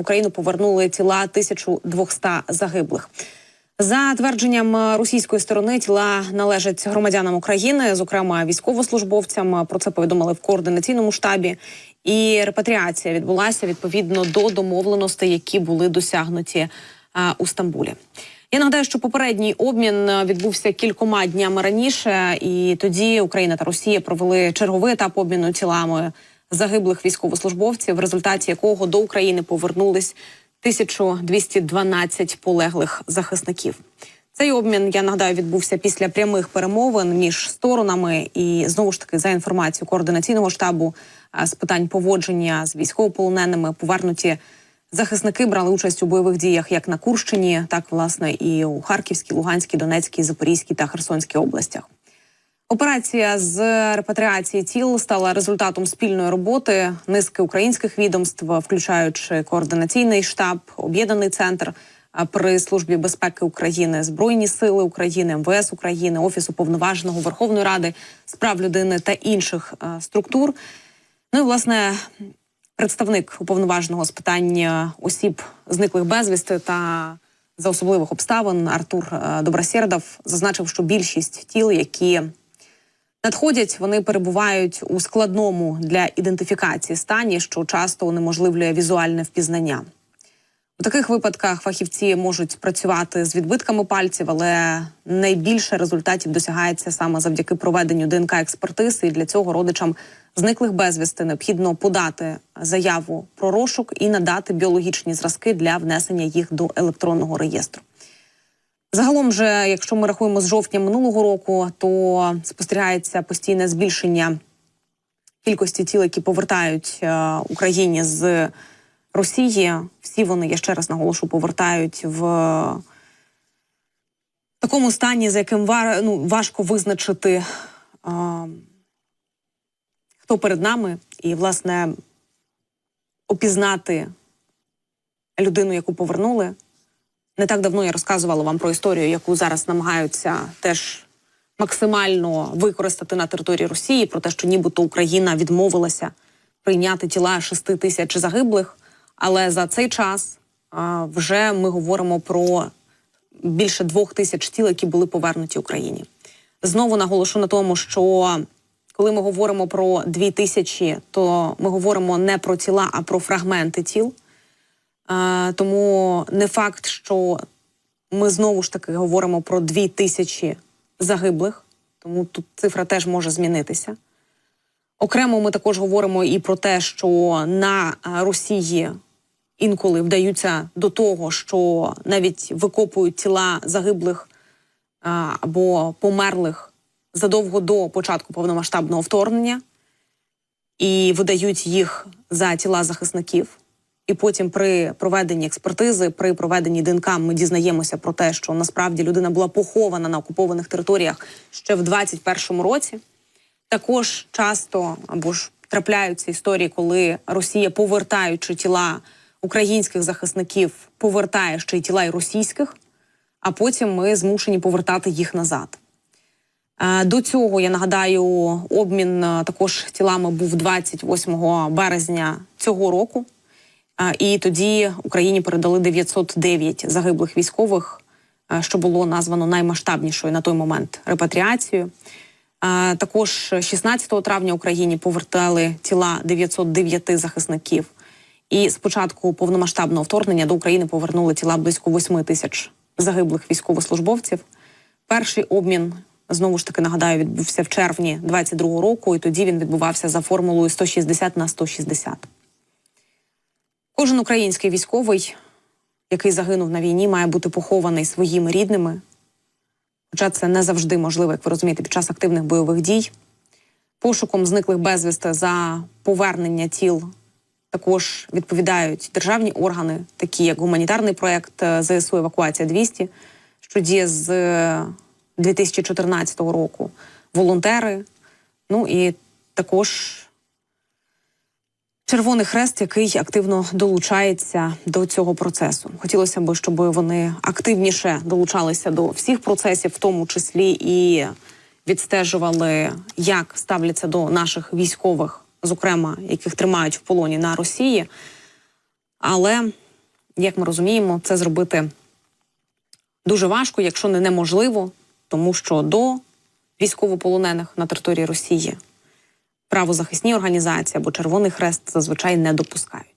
Україну повернули тіла 1200 загиблих. За твердженням російської сторони, тіла належать громадянам України, зокрема військовослужбовцям. Про це повідомили в координаційному штабі. І репатріація відбулася відповідно до домовленостей, які були досягнуті а, у Стамбулі. Я нагадаю, що попередній обмін відбувся кількома днями раніше, і тоді Україна та Росія провели черговий етап обміну тілами загиблих військовослужбовців, в результаті якого до України повернулись 1212 полеглих захисників. Цей обмін я нагадаю відбувся після прямих перемовин між сторонами, і знову ж таки за інформацією координаційного штабу з питань поводження з військовополоненими повернуті захисники брали участь у бойових діях як на Курщині, так власне і у Харківській, Луганській, Донецькій, Запорізькій та Херсонській областях. Операція з репатріації тіл стала результатом спільної роботи низки українських відомств, включаючи координаційний штаб, об'єднаний центр при службі безпеки України, збройні сили України, МВС України, офісу повноваженого Верховної Ради з прав людини та інших структур. Ну і власне представник уповноваженого з питань осіб зниклих безвісти та за особливих обставин Артур е, Добросєрдов зазначив, що більшість тіл, які надходять, вони перебувають у складному для ідентифікації стані, що часто унеможливлює візуальне впізнання. У таких випадках фахівці можуть працювати з відбитками пальців, але найбільше результатів досягається саме завдяки проведенню ДНК експертиз. І для цього родичам зниклих безвісти необхідно подати заяву про розшук і надати біологічні зразки для внесення їх до електронного реєстру. Загалом, же, якщо ми рахуємо з жовтня минулого року, то спостерігається постійне збільшення кількості тіл, які повертають е, Україні з Росії. Всі вони, я ще раз наголошу, повертають в такому стані, за яким ну, важко визначити, е, хто перед нами, і, власне, опізнати людину, яку повернули. Не так давно я розказувала вам про історію, яку зараз намагаються теж максимально використати на території Росії, про те, що нібито Україна відмовилася прийняти тіла шести тисяч загиблих. Але за цей час а, вже ми говоримо про більше двох тисяч тіл, які були повернуті Україні. Знову наголошу на тому, що коли ми говоримо про дві тисячі, то ми говоримо не про тіла, а про фрагменти тіл. Е, тому не факт, що ми знову ж таки говоримо про дві тисячі загиблих, тому тут цифра теж може змінитися. Окремо ми також говоримо і про те, що на е, Росії інколи вдаються до того, що навіть викопують тіла загиблих е, або померлих задовго до початку повномасштабного вторгнення і видають їх за тіла захисників. І потім при проведенні експертизи, при проведенні ДНК, ми дізнаємося про те, що насправді людина була похована на окупованих територіях ще в 21-му році. Також часто або ж трапляються історії, коли Росія, повертаючи тіла українських захисників, повертає ще й тіла й російських, а потім ми змушені повертати їх назад. Е, До цього я нагадаю, обмін е, також тілами був 28 березня цього року. І тоді Україні передали 909 загиблих військових, що було названо наймасштабнішою на той момент репатріацією. Також 16 травня Україні повертали тіла 909 захисників. І з початку повномасштабного вторгнення до України повернули тіла близько 8 тисяч загиблих військовослужбовців. Перший обмін знову ж таки нагадаю відбувся в червні 22 року, і тоді він відбувався за формулою 160 на 160. Кожен український військовий, який загинув на війні, має бути похований своїми рідними. Хоча це не завжди можливо, як ви розумієте, під час активних бойових дій. Пошуком зниклих безвісти за повернення тіл також відповідають державні органи, такі як гуманітарний проєкт е, ЗСУ Евакуація 200, що діє з е, 2014 року, волонтери. Ну і також Червоний хрест, який активно долучається до цього процесу. Хотілося б, щоб вони активніше долучалися до всіх процесів, в тому числі і відстежували, як ставляться до наших військових, зокрема, яких тримають в полоні на Росії. Але як ми розуміємо, це зробити дуже важко, якщо не неможливо, тому що до військовополонених на території Росії правозахисні організації або Червоний Хрест зазвичай не допускають.